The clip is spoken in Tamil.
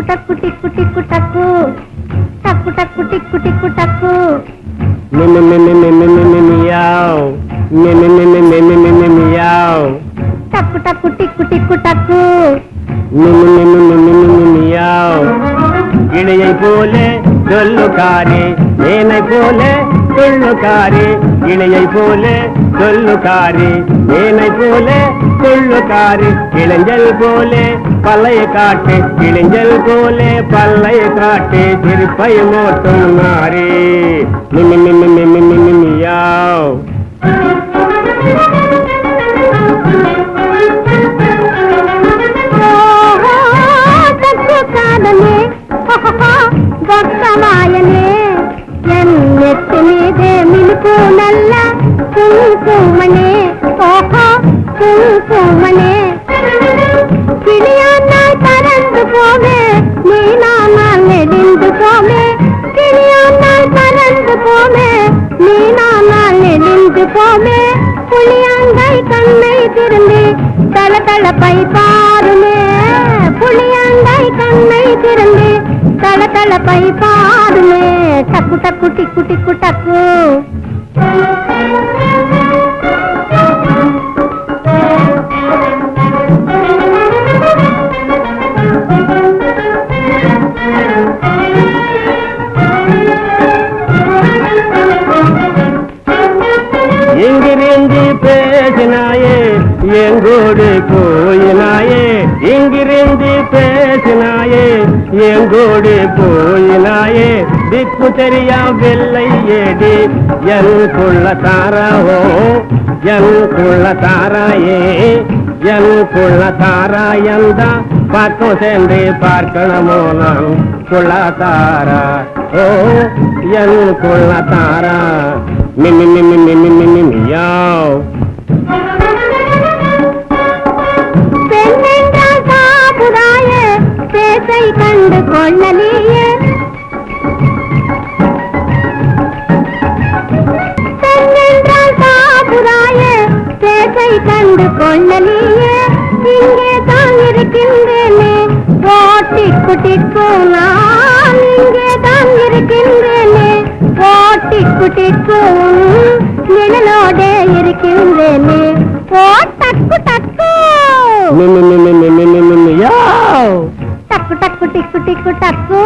టిక్కు టక్కు టిక్కు టిక్కు టక్కు టక్కు టక్కు టిక్కు టిక్కు టక్కు టక్కు టక్కు టిక్కు టిక్కు టక్కు గిడయై పోలే దొల్లు కారే నేనై పోలే దొల్లు కారే இணையை போல சொல்லுக்காரி ஏனை போல சொல்லுக்காரி இளைஞல் போல பல்லைய காட்டு இளைஞல் போல பல்லைய காட்டு திருப்பை மோட்டும் மாறி. மிமி மிமி பூனல்ல குங்குமனே ஓஹோ குங்குமனே கிளியானால் பறந்து போவே நீனானால் நெடிந்து போவே கிளியானால் பறந்து போவே நீனானால் நெடிந்து போவே புளியாங்கை கண்ணை திரும்பி தள தளப்பை பாருமே. புளியாங்கை கண்ணை திரும்பி தள தளப்பை பாருமே. டக்கு டக்கு டிக்கு டிக்கு டக்கு. பேசினாயே எங்கோடு போயினாயே இங்கிருந்து பேசினாயே எங்கோடு போயினாயே திக்கு தெரியா வெள்ளை ஏடி என் குள்ள தாராவோ என் குள்ள தாராயே என் குள்ள தாரா எந்த பக்கம் சென்று பார்க்கணுமோ நான் குள்ள தாரா ஓ என் குள்ள தாரா மிமி மிமி மிமி மிமி மியாவ் கொள்ளலியே பெண்ணென்றால் சாபுதாய பேசை கண்டு கொள்ளலியே. இங்கே தான் இருக்கின்றேனே ஓட்டி குட்டிக்கு நான் இங்கே தான் இருக்கின்றேனே ஓட்டி குட்டிக்கு நிழலோடே இருக்கின்றேனே ஓ டக்கு. டக்கு மிமி టక్కు టక్కు టిక్కు టిక్కు టక్కు